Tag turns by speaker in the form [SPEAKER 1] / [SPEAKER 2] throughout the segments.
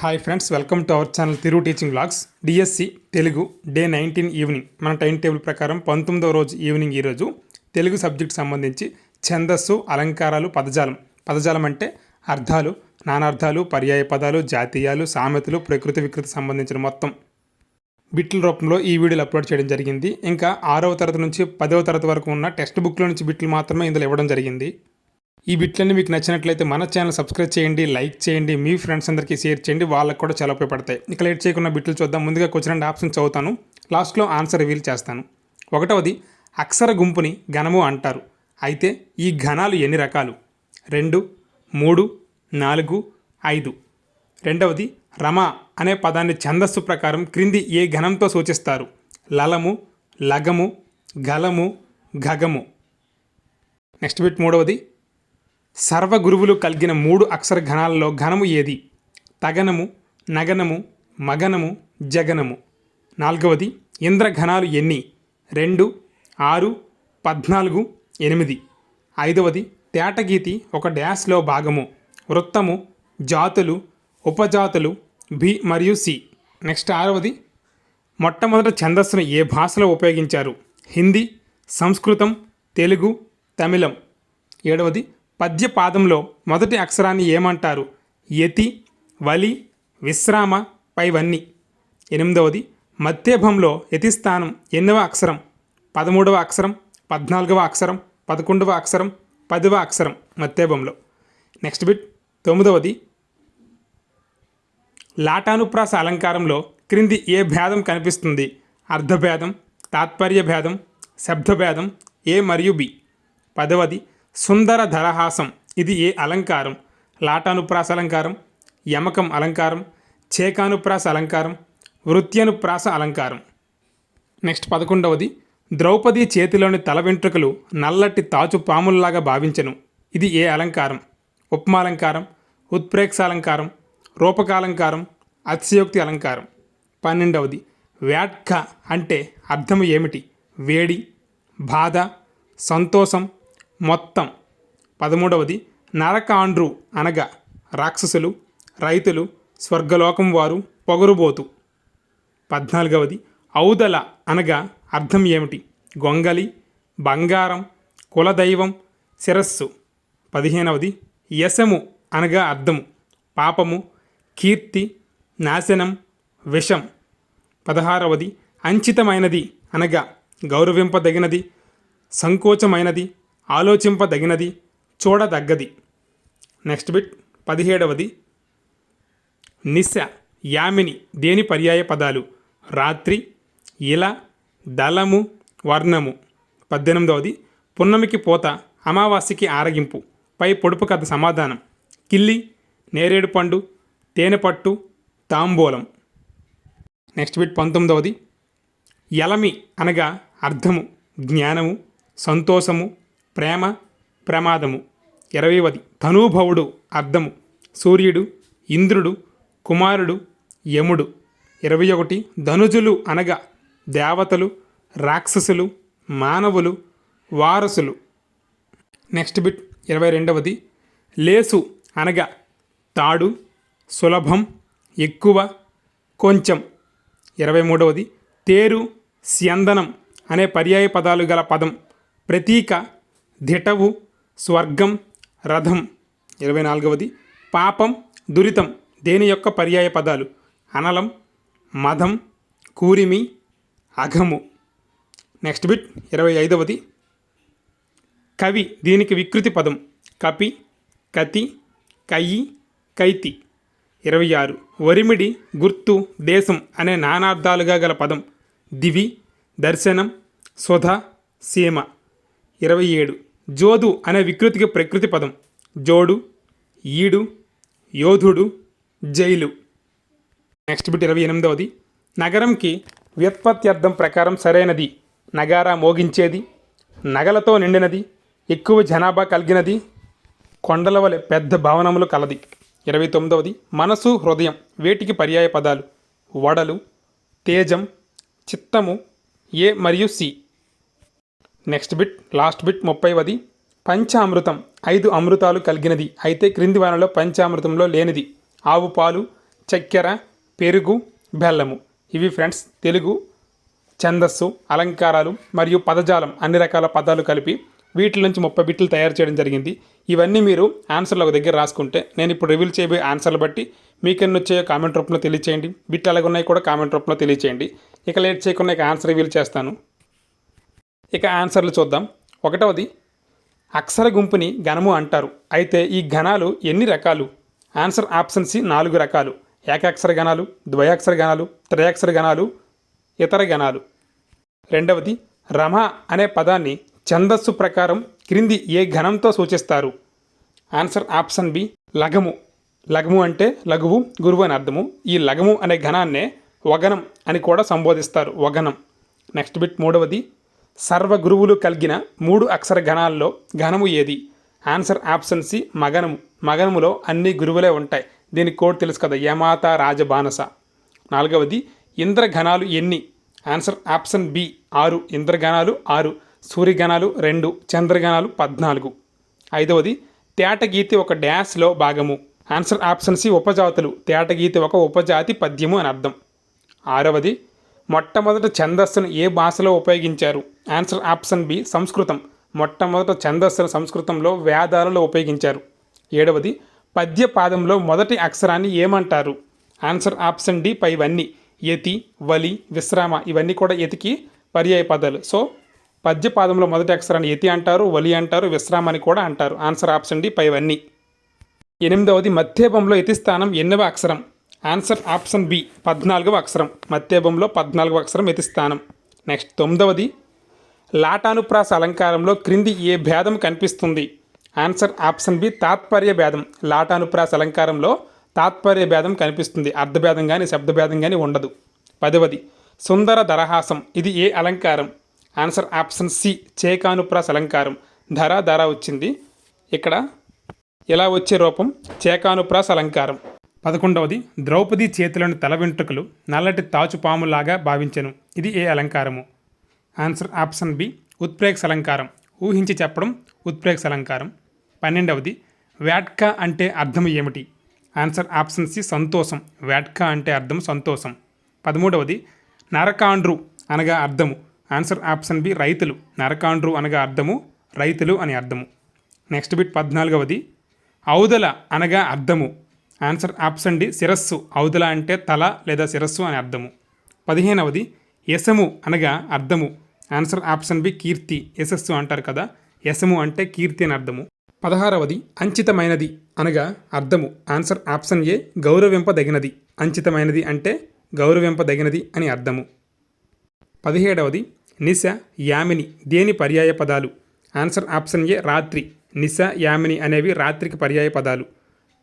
[SPEAKER 1] Hi friends welcome to our channel Thiru teaching blogs DSC Telugu day nineteen evening మన time table ప్రకారం పంతొమ్మిదవ రోజు evening ఈరోజు Telugu subject సంబంధించి ఛందస్సు అలంకారాలు పదజాలం. పదజాలం అంటే అర్థాలు నానార్థాలు పర్యాయ పదాలు జాతీయాలు సామెతలు ప్రకృతి వికృతి సంబంధించిన మొత్తం. బిట్ల రూపంలో ఈ వీడియోలు అప్లోడ్ చేయడం జరిగింది. ఇంకా ఆరవ తరగతి నుంచి పదవ తరగతి వరకు ఉన్న టెక్స్ట్ బుక్లో నుంచి బిట్లు మాత్రమే ఇందులో ఇవ్వడం జరిగింది. ఈ బిట్లన్నీ మీకు నచ్చినట్లయితే మన ఛానల్ సబ్స్క్రైబ్ చేయండి లైక్ చేయండి మీ ఫ్రెండ్స్ అందరికీ షేర్ చేయండి వాళ్ళకు కూడా చాలా ఉపయోగపడతాయి. ఇక లేట్ చేయకుండా బిట్లు చూద్దాం. ముందుగా క్వశ్చన్ అండ్ ఆప్షన్ చదువుతాను. లాస్ట్లో ఆన్సర్ రివీల్ చేస్తాను. ఒకటవది అక్షర గుంపుని ఘనము అంటారు. అయితే ఈ ఘనాలు ఎన్ని రకాలు? రెండు మూడు నాలుగు ఐదు. రెండవది రమ అనే పదాన్ని ఛందస్సు ప్రకారం క్రింది ఏ ఘనంతో సూచిస్తారు? లలము లగము గలము గగము నెక్స్ట్ బిట్ మూడవది సర్వ గురువులు కలిగిన మూడు అక్షర ఘనాలలో ఘనము ఏది? తగనము నగనము మగనము జగనము. నాలుగవది ఇంద్రఘనాలు ఎన్ని? రెండు ఆరు పద్నాలుగు ఎనిమిది. ఐదవది తేటగీతి ఒక డ్యాష్లో భాగము. వృత్తము జాతులు ఉపజాతులు బి మరియు సి. నెక్స్ట్ ఆరవది మొట్టమొదటి ఛందస్సును ఏ భాషలో ఉపయోగించారు? హిందీ సంస్కృతం తెలుగు తమిళం. ఏడవది పద్య పాదంలో మొదటి అక్షరాన్ని ఏమంటారు? యతి వలి విశ్రామ పైవన్నీ. ఎనిమిదవది మధ్యభంలో యతిస్థానం ఎన్నవ అక్షరం పదమూడవ అక్షరం పద్నాలుగవ అక్షరం పదకొండవ అక్షరం పదవ అక్షరం మధ్యభంలో. నెక్స్ట్ బిట్ తొమ్మిదవది లాటానుప్రాస అలంకారంలో క్రింది ఏ భేదం కనిపిస్తుంది? అర్ధభేదం తాత్పర్య భేదం శబ్దభేదం ఏ మరియు బి. పదవది సుందర ధరహాసం. ఇది ఏ అలంకారం? లాటానుప్రాస అలంకారం యమకం అలంకారం చేకానుప్రాస అలంకారం వృత్యనుప్రాస అలంకారం. నెక్స్ట్ పదకొండవది ద్రౌపది చేతిలోని తల వెంట్రుకలు నల్లటి తాచు పాముల్లాగా భావించను. ఇది ఏ అలంకారం? ఉపమాలంకారం ఉత్ప్రేక్షాలంకారం రూపకాలంకారం అతిశయోక్తి అలంకారం. పన్నెండవది వ్యాట్క అంటే అర్థం ఏమిటి? వేడి బాధ సంతోషం మొత్తం. పదమూడవది నరకాండ్రు అనగా రాక్షసులు రైతులు స్వర్గలోకం వారు పొగరుబోతు. పద్నాలుగవది ఔదల అనగా అర్థం ఏమిటి? గొంగలి బంగారం కులదైవం శిరస్సు. పదిహేనవది యశము అనగా అర్థము. పాపము కీర్తి నాశనం విషం. పదహారవది అంచితమైనది అనగా గౌరవింపదగినది సంకోచమైనది ఆలోచింపదగినది చూడదగ్గది. నెక్స్ట్ బిట్ పదిహేడవది. నిశ యామిని దేని పర్యాయ పదాలు? రాత్రి ఇల దళము వర్ణము. పద్దెనిమిదవది. పున్నమికి పోత అమావాస్యకి ఆరగింపు. పై పొడుపు కథ సమాధానం. కిల్లి నేరేడు పండు తేనెపట్టు తాంబూలం. Next bit పంతొమ్మిదవది. యలమి అనగా అర్థము జ్ఞానము సంతోషము ప్రేమ ప్రమాదము. ఇరవైవది ధనుభవుడు అర్థము సూర్యుడు ఇంద్రుడు కుమారుడు యముడు. ఇరవై ఒకటి ధనుజులు అనగా దేవతలు రాక్షసులు మానవులు వారసులు. నెక్స్ట్ బిట్ ఇరవై రెండవది లేసు అనగా తాడు సులభం ఎక్కువ కొంచెం. ఇరవై మూడవది తేరు స్యందనం అనే పర్యాయ పదాలు గల పదం. ప్రతీక దిటవు స్వర్గం రథం. ఇరవై నాలుగవది. పాపం దురితం దేని యొక్క పర్యాయ పదాలు? అనలం మదం కూరిమి అఘము. నెక్స్ట్ బిట్ ఇరవై ఐదవది. కవి దీనికి వికృతి పదం. కపి కతి కయ్యి కైతి. ఇరవై ఆరు. వరిమిడి గుర్తు దేశం అనే నానార్థాలుగా గల పదం. దివి దర్శనం సుధ సీమ. ఇరవై ఏడు. జోదు అనే వికృతికి ప్రకృతి పదం. జోడు ఈడు యోధుడు జైలు. నెక్స్ట్ బిట్ ఇరవై ఎనిమిదవది. నగరంకి వ్యుత్పత్త్యర్థం ప్రకారం సరైనది. నగారా మోగించేది. నగలతో నిండినది. ఎక్కువ జనాభా కలిగినది. కొండల వలె పెద్ద భవనములు కలది. ఇరవై తొమ్మిదవది. మనసు హృదయం వేటికి పర్యాయ పదాలు. వడలు తేజం చిత్తము ఏ మరియు C. Next bit last bit ముప్పైవది. పంచామృతం ఐదు అమృతాలు కలిగినది. అయితే క్రింది వానలో పంచామృతంలో లేనిది. ఆవు పాలు చక్కెర పెరుగు బెల్లము. ఇవి ఫ్రెండ్స్ తెలుగు ఛందస్సు అలంకారాలు మరియు పదజాలం అన్ని రకాల పదాలు కలిపి వీటి నుంచి ముప్పై బిట్లు తయారు చేయడం జరిగింది. ఇవన్నీ మీరు ఆన్సర్లు ఒక దగ్గర రాసుకుంటే నేను ఇప్పుడు రివీల్ చేయబోయే ఆన్సర్లు బట్టి మీకు ఎన్ని వచ్చాయో కామెంట్ రూపంలో తెలియచేయండి. బిట్లు ఎలాగ ఉన్నాయి కూడా కామెంట్ రూపంలో తెలియచేయండి. ఇక లేట్ చేయకుండా ఇక ఆన్సర్ రివీల్ చేస్తాను. ఇక ఆన్సర్లు చూద్దాం. ఒకటవది అక్షర గుంపుని ఘనము అంటారు. అయితే ఈ ఘనాలు ఎన్ని రకాలు? ఆన్సర్ ఆప్షన్ సి నాలుగు రకాలు. ఏకాక్షర గణాలు ద్వయాక్షర గణాలు త్రయాక్షర గణాలు ఇతర గణాలు రెండవది రమ అనే పదాన్ని ఛందస్సు ప్రకారం క్రింది ఏ ఘనంతో సూచిస్తారు? ఆన్సర్ ఆప్షన్ బి లఘము. లఘము అంటే లఘువు గురువు అని అర్థము. ఈ లఘము అనే ఘనాన్నే వగనం అని కూడా సంబోధిస్తారు. వగనం. నెక్స్ట్ బిట్ మూడవది సర్వ గురువులు కలిగిన మూడు అక్షర గణాల్లో ఘనము ఏది? ఆన్సర్ ఆప్షన్ సి మగనము. మగనములో అన్ని గురువులే ఉంటాయి. దీని కోడ్ తెలుసు కదా యమాత రాజబానస. నాలుగవది ఇంద్రఘనాలు ఎన్ని? ఆన్సర్ ఆప్షన్ బి ఆరు. ఇంద్రగణాలు ఆరు సూర్యగణాలు రెండు చంద్రగణాలు పద్నాలుగు. ఐదవది తేటగీతి ఒక డ్యాష్లో భాగము. ఆన్సర్ ఆప్షన్ సి ఉపజాతులు. తేటగీతి ఒక ఉపజాతి పద్యము అని అర్థం. ఆరవది మొట్టమొదట ఛందస్సును ఏ భాషలో ఉపయోగించారు? ఆన్సర్ ఆప్షన్ బి సంస్కృతం. మొట్టమొదట ఛందస్సుల సంస్కృతంలో వేదాలలో ఉపయోగించారు. ఏడవది పద్య పాదంలో మొదటి అక్షరాన్ని ఏమంటారు? ఆన్సర్ ఆప్షన్ డి పైవన్నీ. యతి వలి విశ్రామ ఇవన్నీ కూడా యతికి పర్యాయ పదాలు. సో పద్య పాదంలో మొదటి అక్షరాన్ని యతి అంటారు వలి అంటారు విశ్రామ అని కూడా అంటారు. ఆన్సర్ ఆప్షన్ డి పైవన్నీ. ఎనిమిదవది మధ్యభంలో యతి స్థానం ఎన్నవ అక్షరం. ఆన్సర్ ఆప్షన్ బి పద్నాలుగవ అక్షరం. మధ్యభంలో పద్నాలుగవ అక్షరం యతి స్థానం. నెక్స్ట్ తొమ్మిదవది లాటానుప్రాస అలంకారంలో క్రింది ఏ భేదం కనిపిస్తుంది? ఆన్సర్ ఆప్షన్ బి తాత్పర్య భేదం. లాటానుప్రాస అలంకారంలో తాత్పర్య భేదం కనిపిస్తుంది. అర్ధభేదం కానీ శబ్దభేదం కానీ ఉండదు. పదవది సుందర దరహాసం ఇది ఏ అలంకారం? ఆన్సర్ ఆప్షన్ సి చేకానుప్రాస అలంకారం. ధర ధర వచ్చింది. ఇక్కడ ఇలా వచ్చే రూపం? చేకానుప్రాస అలంకారం. పదకొండవది ద్రౌపది చేతిలోని తల వెంట్రుకలు నల్లటి తాచుపాములాగా భావించెను. ఇది ఏ అలంకారము? ఆన్సర్ ఆప్షన్ బి ఉత్ప్రేక్ష అలంకారం. ఊహించి చెప్పడం ఉత్ప్రేక్ష అలంకారం. పన్నెండవది వ్యాట్కా అంటే అర్థం ఏమిటి? ఆన్సర్ ఆప్షన్ సి సంతోషం. వ్యాట్కా అంటే అర్థం సంతోషం. పదమూడవది నరకాండ్రు అనగా అర్థము. ఆన్సర్ ఆప్షన్ బి రైతులు. నరకాండ్రు అనగా అర్థము రైతులు అని అర్థము. నెక్స్ట్ బిట్ పద్నాలుగవది ఔదల అనగా అర్థము. ఆన్సర్ ఆప్షన్ డి శిరస్సు. ఔదల అంటే తల లేదా శిరస్సు అని అర్థము. పదిహేనవది యశము అనగా అర్థము. ఆన్సర్ ఆప్షన్ బి కీర్తి. యశస్సు అంటారు కదా. యశము అంటే కీర్తి అని అర్థము. పదహారవది అంచితమైనది అనగా అర్థము. Answer option A గౌరవింపదగినది. అంచితమైనది అంటే గౌరవింపదగినది అని అర్థము. పదిహేడవది నిశ యామిని. దేని పర్యాయ పదాలు? ఆన్సర్ ఆప్షన్ ఏ రాత్రి. నిశ యామిని అనేవి రాత్రికి పర్యాయ పదాలు.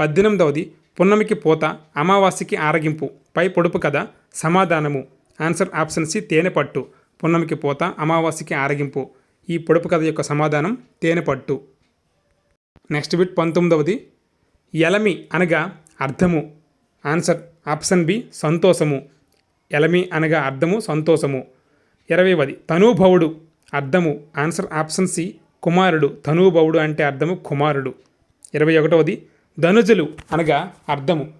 [SPEAKER 1] పద్దెనిమిదవది పున్నమికి పోత అమావాస్యకి ఆరగింపు. పై పొడుపు కథ సమాధానము. ఆన్సర్ ఆప్షన్ సి తేనెపట్టు. పున్నమికి పోత అమావాస్యకి ఆరగింపు. ఈ పొడుపు కథ యొక్క సమాధానం తేనెపట్టు. నెక్స్ట్ బిట్ పంతొమ్మిదవది. ఎలమి అనగా అర్థము. ఆన్సర్ ఆప్షన్ బి సంతోషము. ఎలమి అనగా అర్థము సంతోషము. ఇరవైవది. తనూభవుడు అర్థము. ఆన్సర్ ఆప్షన్ సి కుమారుడు. తనూభవుడు అంటే అర్థము కుమారుడు. ఇరవై ఒకటవది ధనుజులు అనగా అర్థము.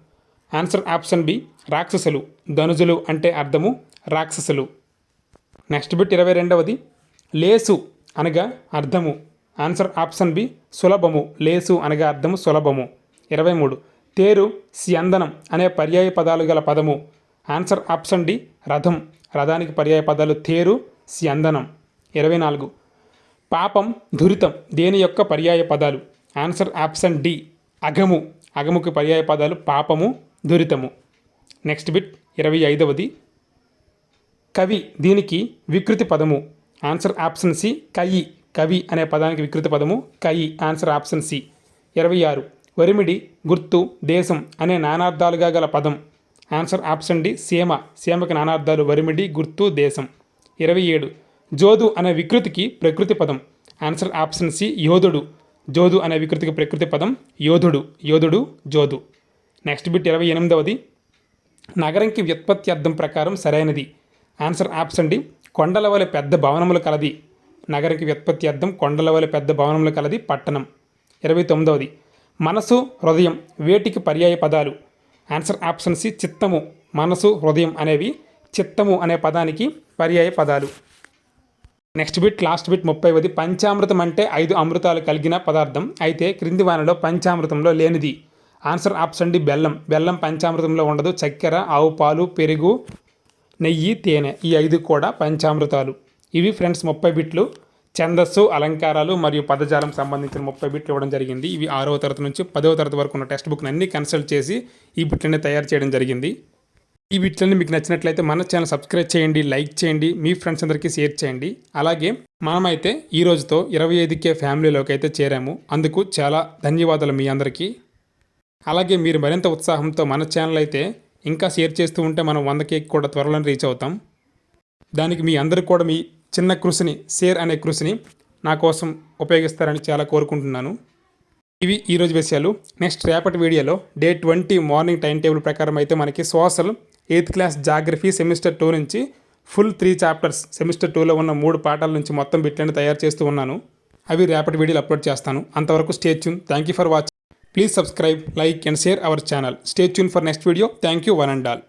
[SPEAKER 1] ఆన్సర్ ఆప్షన్ బి రాక్షసులు. ధనుజులు అంటే అర్థము రాక్షసులు. నెక్స్ట్ బిట్ ఇరవై రెండవది లేసు అనగా అర్థము. ఆన్సర్ ఆప్షన్ బి సులభము. లేసు అనగా అర్థము సులభము. ఇరవై మూడు. తేరు స్యందనం అనే పర్యాయ పదాలు గల పదము. ఆన్సర్ ఆప్షన్ డి రథం. రథానికి పర్యాయ పదాలు తేరు స్యందనం. ఇరవై నాలుగు. పాపం దురితం దేని యొక్క పర్యాయ పదాలు? ఆన్సర్ ఆప్షన్ డి అగము అగముకి పర్యాయ పదాలు పాపము దురితము. నెక్స్ట్ బిట్ ఇరవై ఐదవది. కవి దీనికి వికృతి పదము. ఆన్సర్ ఆప్షన్ సి కయి కవి అనే పదానికి వికృతి పదము కయి ఆన్సర్ ఆప్షన్ సి ఇరవై ఆరు. వరిమిడి గుర్తు దేశం అనే నానార్థాలుగా గల పదం. ఆన్సర్ ఆప్షన్ డి సీమ. సీమకి నానార్థాలు వరిమిడి గుర్తు దేశం. ఇరవై ఏడు. జోదు అనే వికృతికి ప్రకృతి పదం. ఆన్సర్ ఆప్షన్ సి యోధుడు. జోదు అనే వికృతికి ప్రకృతి పదం యోధుడు. యోధుడు జోదు. నెక్స్ట్ బిట్ ఇరవై ఎనిమిదవది. నగరంకి వ్యుత్పత్తి అర్థం ప్రకారం సరైనది. ఆన్సర్ ఆప్షన్ అండి. కొండల వలె పెద్ద భవనములు కలది. నగరికి వ్యుత్పత్తి అర్థం కొండల వలె పెద్ద భవనములు కలది పట్టణం. ఇరవై తొమ్మిదవది. మనసు హృదయం వేటికి పర్యాయ పదాలు. ఆన్సర్ ఆప్షన్ సి చిత్తము మనసు హృదయం అనేవి చిత్తము అనే పదానికి పర్యాయ పదాలు. నెక్స్ట్ బిట్ లాస్ట్ బిట్ ముప్పైవది. పంచామృతం అంటే ఐదు అమృతాలు కలిగిన పదార్థం. అయితే క్రింది వానలో పంచామృతంలో లేనిది. ఆన్సర్ ఆప్షన్ డి బెల్లం. బెల్లం పంచామృతంలో ఉండదు. చక్కెర ఆవు పాలు పెరుగు నెయ్యి తేనె ఈ ఐదు కూడా పంచామృతాలు. ఇవి ఫ్రెండ్స్ ముప్పై బిట్లు. ఛందస్సు అలంకారాలు మరియు పదజాలం సంబంధించిన ముప్పై బిట్లు ఇవ్వడం జరిగింది. ఇవి ఆరవ తరగతి నుంచి పదవ తరగతి వరకు ఉన్న టెక్స్ట్ బుక్ని అన్ని కన్సల్ట్ చేసి ఈ బిట్లని తయారు చేయడం జరిగింది. ఈ బిట్లని మీకు నచ్చినట్లయితే మన ఛానల్ సబ్స్క్రైబ్ చేయండి లైక్ చేయండి మీ ఫ్రెండ్స్ అందరికీ షేర్ చేయండి. అలాగే మనమైతే ఈ రోజుతో ఇరవై ఐదుకే ఫ్యామిలీలోకి అయితే చేరాము. అందుకు చాలా ధన్యవాదాలు మీ అందరికీ. అలాగే మీరు మరింత ఉత్సాహంతో మన ఛానల్ అయితే ఇంకా షేర్ చేస్తూ ఉంటే మనం వంద కేక్ కూడా త్వరలో రీచ్ అవుతాం. దానికి మీ అందరూ కూడా మీ చిన్న కృషిని షేర్ అనే కృషిని నా కోసం ఉపయోగిస్తారని చాలా కోరుకుంటున్నాను. ఇవి ఈరోజు విషయాలు. నెక్స్ట్ రేపటి వీడియోలో day twenty morning time table ప్రకారం అయితే మనకి social eighth class geography semester two నుంచి ఫుల్ త్రీ చాప్టర్స్ సెమిస్టర్ టూలో ఉన్న మూడు పాఠాల నుంచి మొత్తం బిట్లను తయారు చేస్తూ ఉన్నాను. అవి రేపటి వీడియోలు అప్లోడ్ చేస్తాను. అంతవరకు stay tuned thank you for watching. Please subscribe, like and share our channel. Stay tuned for next video. Thank you one and all.